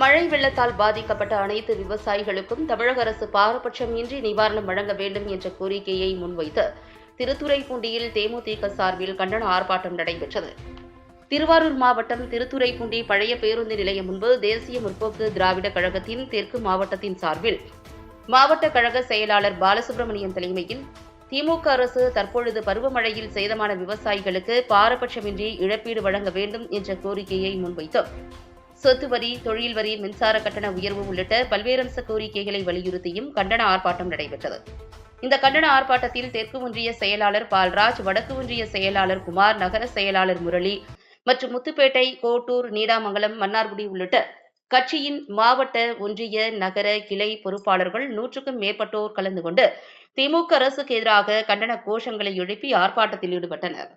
மழை வெள்ளத்தால் பாதிக்கப்பட்ட அனைத்து விவசாயிகளுக்கும் தமிழக அரசு பாரபட்சமின்றி நிவாரணம் வழங்க வேண்டும் என்ற கோரிக்கையை முன்வைத்து திருத்துறைப்பூண்டியில் தேமுதிக சார்பில் கண்டன ஆர்ப்பாட்டம் நடைபெற்றது. திருவாரூர் மாவட்டம் திருத்துறைப்பூண்டி பழைய பேருந்து நிலையம் முன்பு தேசிய முற்போக்கு திராவிட கழகத்தின் தெற்கு மாவட்டத்தின் சார்பில் மாவட்ட கழக செயலாளர் பாலசுப்ரமணியம் தலைமையில் திமுக அரசு தற்பொழுது பருவமழையில் சேதமான விவசாயிகளுக்கு பாரபட்சமின்றி இழப்பீடு வழங்க வேண்டும் என்ற கோரிக்கையை முன்வைத்து சொத்து வரி தொழில் வரி மின்சார கட்டண உயர்வு உள்ளிட்ட பல்வேறு அம்ச கோரிக்கைகளை வலியுறுத்தியும் கண்டன ஆர்ப்பாட்டம் நடைபெற்றது. இந்த கண்டன ஆர்ப்பாட்டத்தில் தெற்கு ஒன்றிய செயலாளர் பால்ராஜ் வடக்கு ஒன்றிய செயலாளர் குமார் நகர செயலாளர் முரளி மற்றும் முத்துப்பேட்டை கோட்டூர் நீடாமங்கலம் மன்னார்குடி உள்ளிட்ட கட்சியின் மாவட்ட ஒன்றிய நகர கிளை பொறுப்பாளர்கள் நூற்றுக்கும் மேற்பட்டோர் கலந்து கொண்டு திமுக அரசுக்கு எதிராக கண்டன கோஷங்களை எழுப்பி ஆர்ப்பாட்டத்தில் ஈடுபட்டனர்.